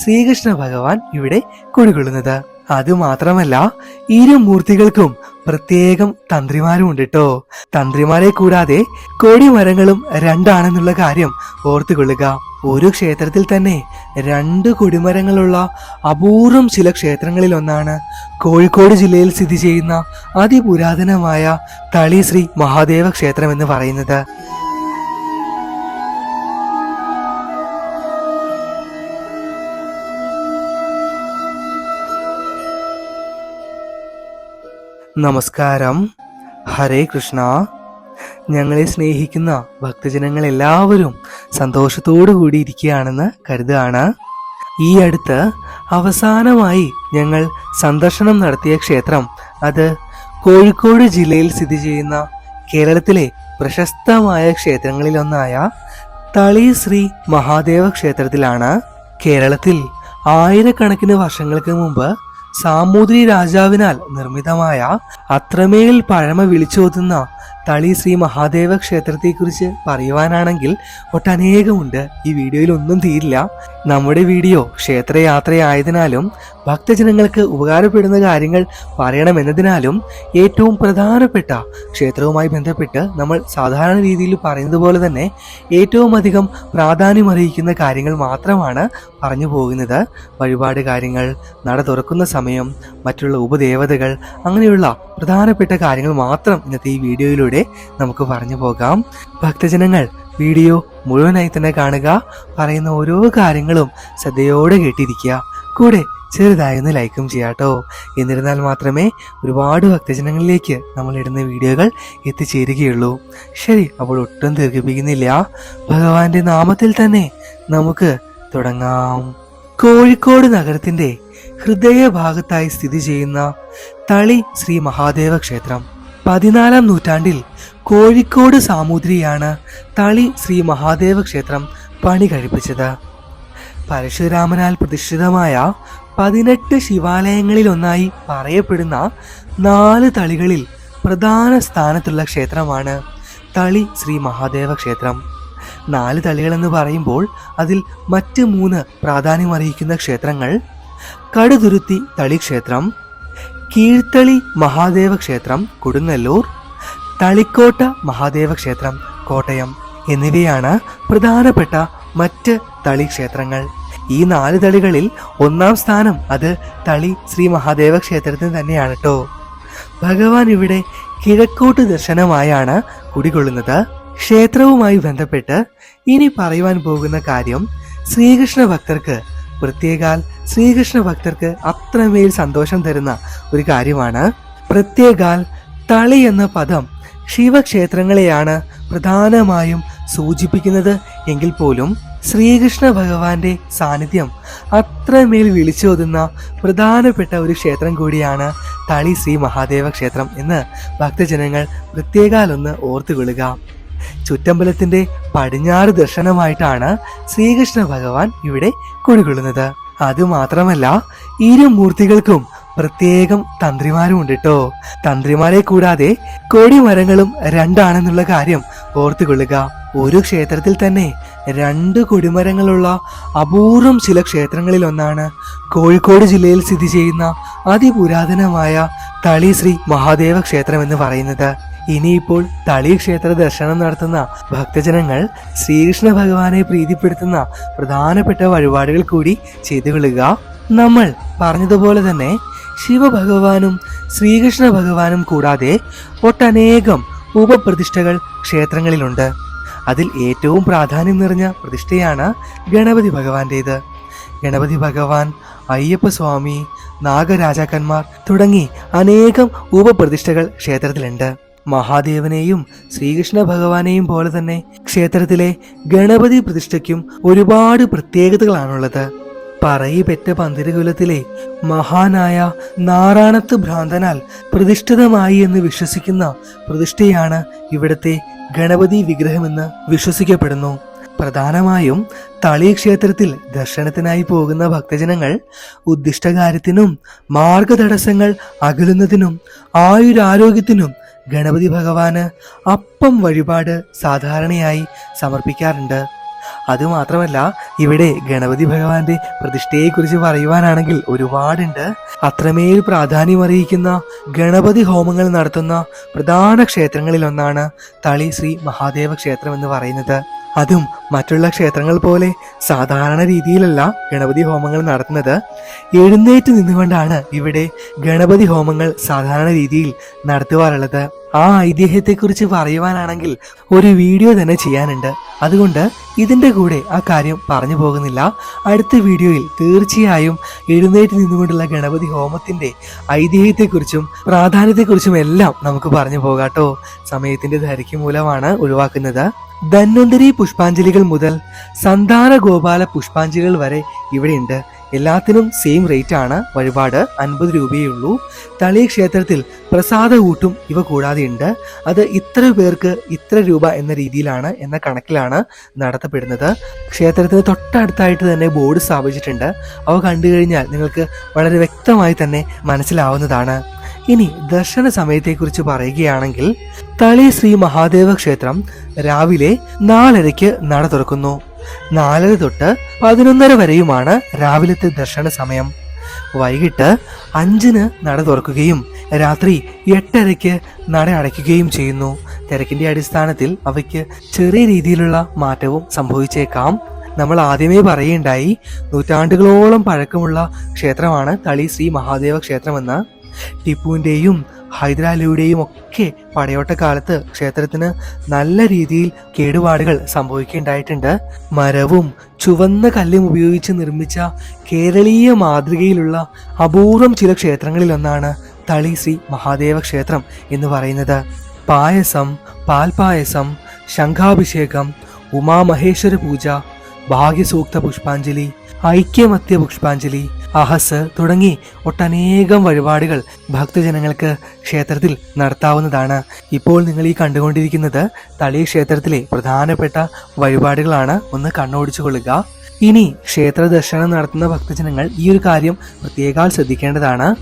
ശ്രീകൃഷ്ണ ഭഗവാൻ ഇവിടെ കുടികൊള്ളുന്നത്. അതുമാത്രമല്ല ഇരു മൂർത്തികൾക്കും പ്രത്യേകം തന്ത്രിമാരും ഉണ്ട് കേട്ടോ തന്ത്രിമാരെ കൂടാതെ കൊടിമരങ്ങളും രണ്ടാണെന്നുള്ള കാര്യം ഓർത്തുകൊള്ളുക. ഒരു ക്ഷേത്രത്തിൽ തന്നെ രണ്ട് കൊടിമരങ്ങളുള്ള അപൂർവം ചില ക്ഷേത്രങ്ങളിൽ ഒന്നാണ് കോഴിക്കോട് ജില്ലയിൽ സ്ഥിതി ചെയ്യുന്ന അതിപുരാതനമായ തളി ശ്രീ മഹാദേവ ക്ഷേത്രം എന്ന് പറയുന്നത്. നമസ്കാരം. ഹരേ കൃഷ്ണ. ഞങ്ങളെ സ്നേഹിക്കുന്ന ഭക്തജനങ്ങൾ എല്ലാവരും സന്തോഷത്തോടു കൂടി ഇരിക്കുകയാണെന്ന് കരുതുകയാണ്. ഈ അടുത്ത് അവസാനമായി ഞങ്ങൾ സന്ദർശനം നടത്തിയ ക്ഷേത്രം അത് കോഴിക്കോട് ജില്ലയിൽ സ്ഥിതി ചെയ്യുന്ന കേരളത്തിലെ പ്രശസ്തമായ ക്ഷേത്രങ്ങളിലൊന്നായ തളി ശ്രീ മഹാദേവ ക്ഷേത്രത്തിലാണ്. കേരളത്തിൽ ആയിരക്കണക്കിന് വർഷങ്ങൾക്ക് മുമ്പ് സാമൂതിരി രാജാവിനാൽ നിർമ്മിതമായ അത്രമേൽ പഴമ വിളിച്ചോതുന്ന തളി ശ്രീ മഹാദേവ ക്ഷേത്രത്തെക്കുറിച്ച് പറയുവാനാണെങ്കിൽ ഒട്ടനേകമുണ്ട്. ഈ വീഡിയോയിൽ ഒന്നും തീരില്ല. നമ്മുടെ വീഡിയോ ക്ഷേത്രയാത്രയായതിനാലും ഭക്തജനങ്ങൾക്ക് ഉപകാരപ്പെടുന്ന കാര്യങ്ങൾ പറയണമെന്നതിനാലും ഏറ്റവും പ്രധാനപ്പെട്ട ക്ഷേത്രവുമായി ബന്ധപ്പെട്ട് നമ്മൾ സാധാരണ രീതിയിൽ പറയുന്നത് പോലെ തന്നെ ഏറ്റവും അധികം പ്രാധാന്യമറിയിക്കുന്ന കാര്യങ്ങൾ മാത്രമാണ് പറഞ്ഞു പോകുന്നത്. വഴിപാട് കാര്യങ്ങൾ നട തുറക്കുന്ന സമയം മറ്റുള്ള ഉപദേവതകൾ അങ്ങനെയുള്ള പ്രധാനപ്പെട്ട കാര്യങ്ങൾ മാത്രം ഇന്നത്തെ ഈ വീഡിയോയിലൂടെ നമുക്ക് പറഞ്ഞു പോകാം. ഭക്തജനങ്ങൾ വീഡിയോ മുഴുവനായി തന്നെ കാണുക. പറയുന്ന ഓരോ കാര്യങ്ങളും ശ്രദ്ധയോടെ കേട്ടിരിക്കുക. കൂടെ ചെറുതായി ഒന്ന് ലൈക്കും ചെയ്യാട്ടോ എന്നിരുന്നാൽ മാത്രമേ ഒരുപാട് ഭക്തജനങ്ങളിലേക്ക് നമ്മൾ ഇടുന്ന വീഡിയോകൾ എത്തിച്ചേരുകയുള്ളൂ. ശരി അപ്പോൾ ഒട്ടും ദീർഘിപ്പിക്കുന്നില്ല. ഭഗവാന്റെ നാമത്തിൽ തന്നെ നമുക്ക് തുടങ്ങാം. കോഴിക്കോട് നഗരത്തിന്റെ ഹൃദയഭാഗത്തായി സ്ഥിതി ചെയ്യുന്ന തളി ശ്രീ മഹാദേവ ക്ഷേത്രം. പതിനാലാം നൂറ്റാണ്ടിൽ കോഴിക്കോട് സാമൂതിരിയാണ് തളി ശ്രീ മഹാദേവ ക്ഷേത്രം പണി കഴിപ്പിച്ചത്. പരശുരാമനാൽ പ്രതിഷ്ഠിതമായ പതിനെട്ട് ശിവാലയങ്ങളിലൊന്നായി പറയപ്പെടുന്ന നാല് തളികളിൽ പ്രധാന സ്ഥാനത്തുള്ള ക്ഷേത്രമാണ് തളി ശ്രീ മഹാദേവ ക്ഷേത്രം. നാല് തളികളെന്ന് പറയുമ്പോൾ അതിൽ മറ്റ് മൂന്ന് പ്രാധാന്യമറിയിക്കുന്ന ക്ഷേത്രങ്ങൾ കടുതുരുത്തി തളി ക്ഷേത്രം കീഴ്ത്തളി മഹാദേവ ക്ഷേത്രം കൊടുങ്ങല്ലൂർ തളിക്കോട്ട മഹാദേവ ക്ഷേത്രം കോട്ടയം എന്നിവയാണ് പ്രധാനപ്പെട്ട മറ്റ് തളി ക്ഷേത്രങ്ങൾ. ഈ നാല് തളികളിൽ ഒന്നാം സ്ഥാനം അത് തളി ശ്രീ മഹാദേവ ക്ഷേത്രത്തിന് തന്നെയാണ് കേട്ടോ ഭഗവാൻ ഇവിടെ കിഴക്കോട്ട് ദർശനമായാണ് കുടികൊള്ളുന്നത്. ക്ഷേത്രവുമായി ബന്ധപ്പെട്ട് ഇനി പറയുവാൻ പോകുന്ന കാര്യം ശ്രീകൃഷ്ണ ഭക്തർക്ക് പ്രത്യേകാൽ ശ്രീകൃഷ്ണ ഭക്തർക്ക് അത്രമേൽ സന്തോഷം തരുന്ന ഒരു കാര്യമാണ്. പ്രത്യേകാൽ തളി എന്ന പദം ശിവക്ഷേത്രങ്ങളെയാണ് പ്രധാനമായും സൂചിപ്പിക്കുന്നത്. എങ്കിൽ പോലും ശ്രീകൃഷ്ണ ഭഗവാന്റെ സാന്നിധ്യം അത്രമേൽ വിളിച്ചോതുന്ന പ്രധാനപ്പെട്ട ഒരു ക്ഷേത്രം കൂടിയാണ് തളി ശ്രീ മഹാദേവ ക്ഷേത്രം എന്ന് ഭക്തജനങ്ങൾ പ്രത്യേകാലൊന്ന് ഓർത്തുകൊള്ളുക. ചുറ്റമ്പലത്തിന്റെ പടിഞ്ഞാറ് ദർശനമായിട്ടാണ് ശ്രീകൃഷ്ണ ഭഗവാൻ ഇവിടെ കുടികൊള്ളുന്നത്. അതുമാത്രമല്ല ഇരു മൂർത്തികൾക്കും പ്രത്യേകം തന്ത്രിമാരും ഉണ്ട് കേട്ടോ തന്ത്രിമാരെ കൂടാതെ കൊടിമരങ്ങളും രണ്ടാണെന്നുള്ള കാര്യം ഓർത്തുകൊള്ളുക. ഒരു ക്ഷേത്രത്തിൽ തന്നെ രണ്ട് കൊടിമരങ്ങളുള്ള അപൂർവം ചില ക്ഷേത്രങ്ങളിൽ ഒന്നാണ് കോഴിക്കോട് ജില്ലയിൽ സ്ഥിതി ചെയ്യുന്ന അതിപുരാതനമായ തളി ശ്രീ മഹാദേവ ക്ഷേത്രം എന്ന് പറയുന്നത്. ഇനിയിപ്പോൾ തളി ക്ഷേത്ര ദർശനം നടത്തുന്ന ഭക്തജനങ്ങൾ ശ്രീകൃഷ്ണ ഭഗവാനെ പ്രീതിപ്പെടുത്തുന്ന പ്രധാനപ്പെട്ട വഴിപാടുകൾ കൂടി ചെയ്തു കൊള്ളുക. നമ്മൾ പറഞ്ഞതുപോലെ തന്നെ ശിവഭഗവാനും ശ്രീകൃഷ്ണ ഭഗവാനും കൂടാതെ ഒട്ടനേകം ഉപപ്രതിഷ്ഠകൾ ക്ഷേത്രങ്ങളിലുണ്ട്. അതിൽ ഏറ്റവും പ്രാധാന്യം നിറഞ്ഞ പ്രതിഷ്ഠയാണ് ഗണപതി ഭഗവാന്റേത്. ഗണപതി ഭഗവാൻ അയ്യപ്പസ്വാമി നാഗരാജാക്കന്മാർ തുടങ്ങി അനേകം ഉപപ്രതിഷ്ഠകൾ ക്ഷേത്രത്തിലുണ്ട്. മഹാദേവനെയും ശ്രീകൃഷ്ണ ഭഗവാനെയും പോലെ തന്നെ ക്ഷേത്രത്തിലെ ഗണപതി പ്രതിഷ്ഠയ്ക്കും ഒരുപാട് പ്രത്യേകതകളാണുള്ളത്. പറയിപെറ്റ പന്തിരകുലത്തിലെ മഹാനായ നാറാണത്ത് ഭ്രാന്തനാൽ പ്രതിഷ്ഠിതമായി എന്ന് വിശ്വസിക്കുന്ന പ്രതിഷ്ഠയാണ് ഇവിടുത്തെ ഗണപതി വിഗ്രഹമെന്ന് വിശ്വസിക്കപ്പെടുന്നു. പ്രധാനമായും തളി ക്ഷേത്രത്തിൽ ദർശനത്തിനായി പോകുന്ന ഭക്തജനങ്ങൾ ഉദ്ദിഷ്ടകാര്യത്തിനും മാർഗതടസ്സങ്ങൾ അകലുന്നതിനും ആയുരാരോഗ്യത്തിനും ഗണപതി ഭഗവാന് അപ്പം വഴിപാട് സാധാരണയായി സമർപ്പിക്കാറുണ്ട്. അതുമാത്രമല്ല ഇവിടെ ഗണപതി ഭഗവാന്റെ പ്രതിഷ്ഠയെക്കുറിച്ച് പറയുവാനാണെങ്കിൽ ഒരുപാടുണ്ട്. അത്രമേൽ പ്രാധാന്യം അറിയിക്കുന്ന ഗണപതി ഹോമങ്ങൾ നടത്തുന്ന പ്രധാന ക്ഷേത്രങ്ങളിൽ ഒന്നാണ് തളി ശ്രീ മഹാദേവ ക്ഷേത്രം എന്ന് പറയുന്നത്. അതും മറ്റുള്ള ക്ഷേത്രങ്ങൾ പോലെ സാധാരണ രീതിയിലല്ല ഗണപതി ഹോമങ്ങൾ നടത്തുന്നത്. എഴുന്നേറ്റ് നിന്നുകൊണ്ടാണ് ഇവിടെ ഗണപതി ഹോമങ്ങൾ സാധാരണ രീതിയിൽ നടത്തുവാറുള്ളത്. ആ ഐതിഹ്യത്തെക്കുറിച്ച് പറയുവാനാണെങ്കിൽ ഒരു വീഡിയോ തന്നെ ചെയ്യാനുണ്ട്. അതുകൊണ്ട് ഇതിന്റെ കൂടെ ആ കാര്യം പറഞ്ഞു പോകുന്നില്ല. അടുത്ത വീഡിയോയിൽ തീർച്ചയായും എഴുന്നേറ്റ് നിന്നുകൊണ്ടുള്ള ഗണപതി ഹോമത്തിന്റെ ഐതിഹ്യത്തെക്കുറിച്ചും പ്രാധാന്യത്തെക്കുറിച്ചും എല്ലാം നമുക്ക് പറഞ്ഞു പോകാട്ടോ. സമയത്തിന്റെ ദൈർഘ്യം മൂലമാണ് ഒഴിവാക്കുന്നത്. ധന്വന്തരി പുഷ്പാഞ്ജലികൾ മുതൽ സന്താന ഗോപാല പുഷ്പാഞ്ജലികൾ വരെ ഇവിടെയുണ്ട്. എല്ലാത്തിനും സെയിം റേറ്റ് ആണ്. വഴിപാട് അൻപത് രൂപയേ ഉള്ളൂ തളി ക്ഷേത്രത്തിൽ പ്രസാദ കൂട്ടും ഇവ കൂടാതെ ഉണ്ട്. അത് ഇത്ര പേർക്ക് ഇത്ര രൂപ എന്ന രീതിയിലാണ് എന്ന കണക്കിലാണ് നടത്തപ്പെടുന്നത്. ക്ഷേത്രത്തിന് തൊട്ടടുത്തായിട്ട് തന്നെ ബോർഡ് സ്ഥാപിച്ചിട്ടുണ്ട്. അവ കണ്ടു കഴിഞ്ഞാൽ നിങ്ങൾക്ക് വളരെ വ്യക്തമായി തന്നെ മനസ്സിലാവുന്നതാണ്. ഇനി ദർശന സമയത്തെക്കുറിച്ച് പറയുകയാണെങ്കിൽ തളി ശ്രീ മഹാദേവ ക്ഷേത്രം രാവിലെ നാലരയ്ക്ക് നട തുറക്കുന്നു. നാലര തൊട്ട് പതിനൊന്നര വരെയുമാണ് രാവിലത്തെ ദർശന സമയം. വൈകിട്ട് അഞ്ചിന് നട തുറക്കുകയും രാത്രി എട്ടരയ്ക്ക് നട അടയ്ക്കുകയും ചെയ്യുന്നു. തിരക്കിന്റെ അടിസ്ഥാനത്തിൽ അവയ്ക്ക് ചെറിയ രീതിയിലുള്ള മാറ്റവും സംഭവിച്ചേക്കാം. നമ്മൾ ആദ്യമേ പറയുണ്ടായി നൂറ്റാണ്ടുകളോളം പഴക്കമുള്ള ക്ഷേത്രമാണ് തളി ശ്രീ മഹാദേവ ക്ഷേത്രമെന്ന്. ടിപ്പുവിന്റെയും ഹൈദരാലിയുടെയും ഒക്കെ പടയോട്ട കാലത്ത് ക്ഷേത്രത്തിന് നല്ല രീതിയിൽ കേടുപാടുകൾ സംഭവിക്കുകയുണ്ടായിട്ടുണ്ട്. മരവും ചുവന്ന കല്ലും ഉപയോഗിച്ച് നിർമ്മിച്ച കേരളീയ മാതൃകയിലുള്ള അപൂർവം ചില ക്ഷേത്രങ്ങളിലൊന്നാണ് തളി ശ്രീ മഹാദേവ ക്ഷേത്രം എന്ന് പറയുന്നത്. പായസം പാൽപായസം ശംഖാഭിഷേകം ഉമാമഹേശ്വര പൂജ ഭാഗ്യസൂക്ത പുഷ്പാഞ്ജലി ഐക്യമത്യ പുഷ്പാഞ്ജലി അഹസ് തുടങ്ങി ഒട്ടനേകം വഴിപാടുകൾ ഭക്തജനങ്ങൾക്ക് ക്ഷേത്രത്തിൽ നടത്താവുന്നതാണ്. ഇപ്പോൾ നിങ്ങൾ ഈ കണ്ടുകൊണ്ടിരിക്കുന്നത് തളി ക്ഷേത്രത്തിലെ പ്രധാനപ്പെട്ട വഴിപാടുകളാണ്. ഒന്ന് കണ്ണോടിച്ചു കൊള്ളുക. ഇനി ക്ഷേത്ര ദർശനം നടത്തുന്ന ഭക്തജനങ്ങൾ ഈ ഒരു കാര്യം പ്രത്യേകം ശ്രദ്ധിക്കേണ്ടതാണ്.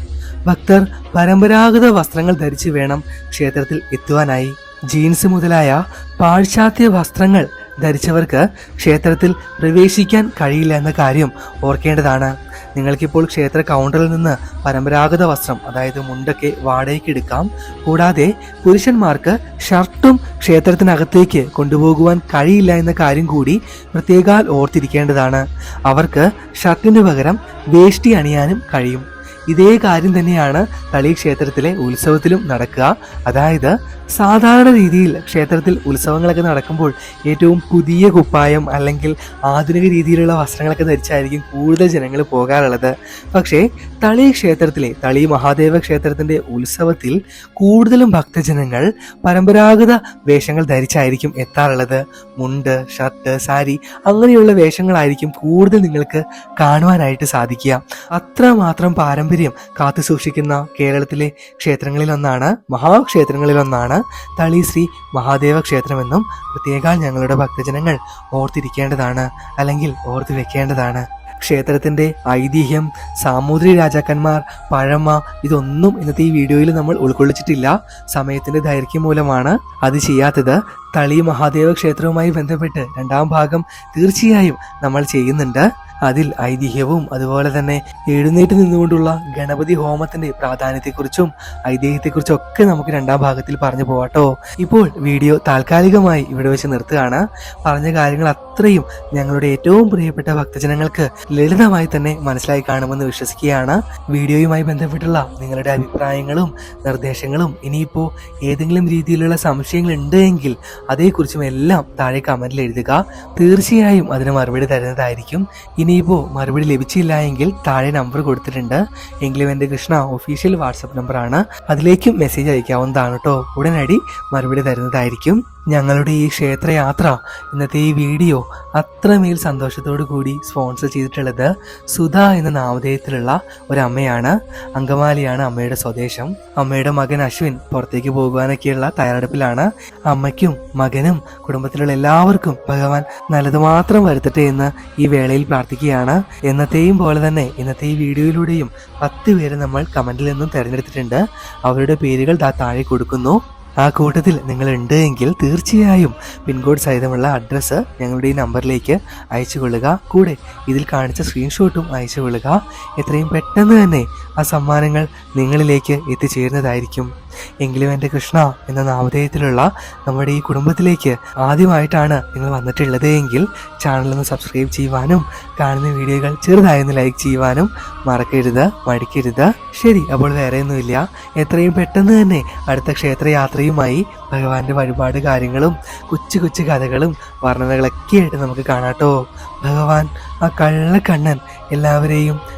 ഭക്തർ പരമ്പരാഗത വസ്ത്രങ്ങൾ ധരിച്ചു വേണം ക്ഷേത്രത്തിൽ എത്തുവാനായി. ജീൻസ് മുതലായ പാശ്ചാത്യ വസ്ത്രങ്ങൾ ധരിച്ചവർക്ക് ക്ഷേത്രത്തിൽ പ്രവേശിക്കാൻ കഴിയില്ല എന്ന കാര്യം ഓർക്കേണ്ടതാണ്. നിങ്ങൾക്കിപ്പോൾ ക്ഷേത്ര കൗണ്ടറിൽ നിന്ന് പരമ്പരാഗത വസ്ത്രം അതായത് മുണ്ടൊക്കെ വാടകയ്ക്ക് എടുക്കാം. കൂടാതെ പുരുഷന്മാർക്ക് ഷർട്ടും ക്ഷേത്രത്തിനകത്തേക്ക് കൊണ്ടുപോകുവാൻ കഴിയില്ല എന്ന കാര്യം കൂടി പ്രത്യേകാൽ ഓർത്തിരിക്കേണ്ടതാണ്. അവർക്ക് ഷർട്ടിന് പകരം വേഷ്ടി അണിയാനും കഴിയും. ഇതേ കാര്യം തന്നെയാണ് തളി ക്ഷേത്രത്തിലെ ഉത്സവത്തിലും നടക്കുക. അതായത് സാധാരണ രീതിയിൽ ക്ഷേത്രത്തിൽ ഉത്സവങ്ങളൊക്കെ നടക്കുമ്പോൾ ഏറ്റവും പുതിയ കുപ്പായം അല്ലെങ്കിൽ ആധുനിക രീതിയിലുള്ള വസ്ത്രങ്ങളൊക്കെ ധരിച്ചായിരിക്കും കൂടുതൽ ജനങ്ങൾ പോകാറുള്ളത്. പക്ഷേ തളി ക്ഷേത്രത്തിലെ തളി മഹാദേവ ക്ഷേത്രത്തിന്റെ ഉത്സവത്തിൽ കൂടുതലും ഭക്തജനങ്ങൾ പരമ്പരാഗത വേഷങ്ങൾ ധരിച്ചായിരിക്കും എത്താറുള്ളത്. മുണ്ട് ഷർട്ട് സാരി അങ്ങനെയുള്ള വേഷങ്ങളായിരിക്കും കൂടുതൽ നിങ്ങൾക്ക് കാണുവാനായിട്ട് സാധിക്കുക. അത്രമാത്രം പാരമ്പര്യം കാത്തു സൂക്ഷിക്കുന്ന കേരളത്തിലെ ക്ഷേത്രങ്ങളിലൊന്നാണ് മഹാക്ഷേത്രങ്ങളിലൊന്നാണ് തളി ശ്രീ മഹാദേവ ക്ഷേത്രമെന്നും പ്രത്യേക ഞങ്ങളുടെ ഭക്തജനങ്ങൾ ഓർത്തിരിക്കേണ്ടതാണ് അല്ലെങ്കിൽ ഓർത്തു വെക്കേണ്ടതാണ്. ക്ഷേത്രത്തിന്റെ ഐതിഹ്യം സാമൂതിരി രാജാക്കന്മാർ പഴമ ഇതൊന്നും ഇന്നത്തെ ഈ വീഡിയോയിൽ നമ്മൾ ഉൾക്കൊള്ളിച്ചിട്ടില്ല. സമയത്തിന്റെ ദൈർഘ്യം മൂലമാണ് അത് ചെയ്യാത്തത്. തളി മഹാദേവ ക്ഷേത്രവുമായി ബന്ധപ്പെട്ട് രണ്ടാം ഭാഗം തീർച്ചയായും നമ്മൾ ചെയ്യുന്നുണ്ട്. അതിൽ ഐതിഹ്യവും അതുപോലെ തന്നെ എഴുന്നേറ്റ് നിന്നുകൊണ്ടുള്ള ഗണപതി ഹോമത്തിന്റെ പ്രാധാന്യത്തെക്കുറിച്ചും ഐതിഹ്യത്തെക്കുറിച്ചും ഒക്കെ നമുക്ക് രണ്ടാം ഭാഗത്തിൽ പറഞ്ഞു പോവാട്ടോ. ഇപ്പോൾ വീഡിയോ താൽക്കാലികമായി ഇവിടെ വെച്ച് നിർത്തുകയാണ്. പറഞ്ഞ കാര്യങ്ങൾ അത്രയും ഞങ്ങളുടെ ഏറ്റവും പ്രിയപ്പെട്ട ഭക്തജനങ്ങൾക്ക് ലളിതമായി തന്നെ മനസ്സിലായി കാണുമെന്ന് വിശ്വസിക്കുകയാണ്. വീഡിയോയുമായി ബന്ധപ്പെട്ടുള്ള നിങ്ങളുടെ അഭിപ്രായങ്ങളും നിർദ്ദേശങ്ങളും ഇനിയിപ്പോൾ ഏതെങ്കിലും രീതിയിലുള്ള സംശയങ്ങൾ ഉണ്ട് എങ്കിൽ അതേക്കുറിച്ചും എല്ലാം താഴെ കമന്റിൽ എഴുതുക. തീർച്ചയായും അതിന് മറുപടി തരുന്നതായിരിക്കും. ഇനിയിപ്പോൾ മറുപടി ലഭിച്ചില്ല എങ്കിൽ താഴെ നമ്പർ കൊടുത്തിട്ടുണ്ട്. എങ്കിലും എന്റെ കൃഷ്ണ ഒഫീഷ്യൽ വാട്സപ്പ് നമ്പറാണ് അതിലേക്കും മെസ്സേജ് അയക്കാവുന്നതാണ് കേട്ടോ ഉടനടി മറുപടി തരുന്നതായിരിക്കും. ഞങ്ങളുടെ ഈ ക്ഷേത്രയാത്ര ഇന്നത്തെ ഈ വീഡിയോ അത്രമേൽ സന്തോഷത്തോടു കൂടി സ്പോൺസർ ചെയ്തിട്ടുള്ളത് സുധ എന്ന നാമധേയത്തിലുള്ള ഒരു അമ്മയാണ് അങ്കമാലിയാണ് അമ്മയുടെ സ്വദേശം. അമ്മയുടെ മകൻ അശ്വിൻ പുറത്തേക്ക് പോകുവാനൊക്കെയുള്ള തയ്യാറെടുപ്പിലാണ്. അമ്മയ്ക്കും മകനും കുടുംബത്തിലുള്ള എല്ലാവർക്കും ഭഗവാൻ നല്ലത് മാത്രം വരുത്തട്ടെ എന്ന് ഈ വേളയിൽ പ്രാർത്ഥിക്കുകയാണ്. എന്നത്തെയും പോലെ തന്നെ ഇന്നത്തെ ഈ വീഡിയോയിലൂടെയും പത്ത് പേര് നമ്മൾ കമന്റിൽ നിന്നും തിരഞ്ഞെടുത്തിട്ടുണ്ട്. അവരുടെ പേരുകൾ താഴെ കൊടുക്കുന്നു. ആ കൂട്ടത്തിൽ നിങ്ങൾ ഉണ്ട് എങ്കിൽ തീർച്ചയായും പിൻകോഡ് സഹിതമുള്ള അഡ്രസ്സ് ഞങ്ങളുടെ ഈ നമ്പറിലേക്ക് അയച്ചു കൊള്ളുക. കൂടെ ഇതിൽ കാണിച്ച സ്ക്രീൻഷോട്ടും അയച്ചു കൊള്ളുക. എത്രയും പെട്ടെന്ന് തന്നെ ആ സമ്മാനങ്ങൾ നിങ്ങളിലേക്ക് എത്തിച്ചേരുന്നതായിരിക്കും. എങ്കിലും എന്റെ കൃഷ്ണ എന്ന നാമധേയത്തിലുള്ള നമ്മുടെ ഈ കുടുംബത്തിലേക്ക് ആദ്യമായിട്ടാണ് നിങ്ങൾ വന്നിട്ടുള്ളത് എങ്കിൽ ചാനലൊന്ന് സബ്സ്ക്രൈബ് ചെയ്യുവാനും കാണുന്ന വീഡിയോകൾ ചെറുതായൊന്ന് ലൈക്ക് ചെയ്യുവാനും മറക്കരുത് മടിക്കരുത്. ശരി അപ്പോൾ വേറെ ഒന്നുമില്ല. എത്രയും പെട്ടെന്ന് തന്നെ അടുത്ത ക്ഷേത്രയാത്രയുമായി ഭഗവാന്റെ വഴിപാട് കാര്യങ്ങളും കൊച്ചു കൊച്ചു കഥകളും വർണനകളൊക്കെ ആയിട്ട് നമുക്ക് കാണാട്ടോ ഭഗവാൻ ആ കള്ളക്കണ്ണൻ എല്ലാവരെയും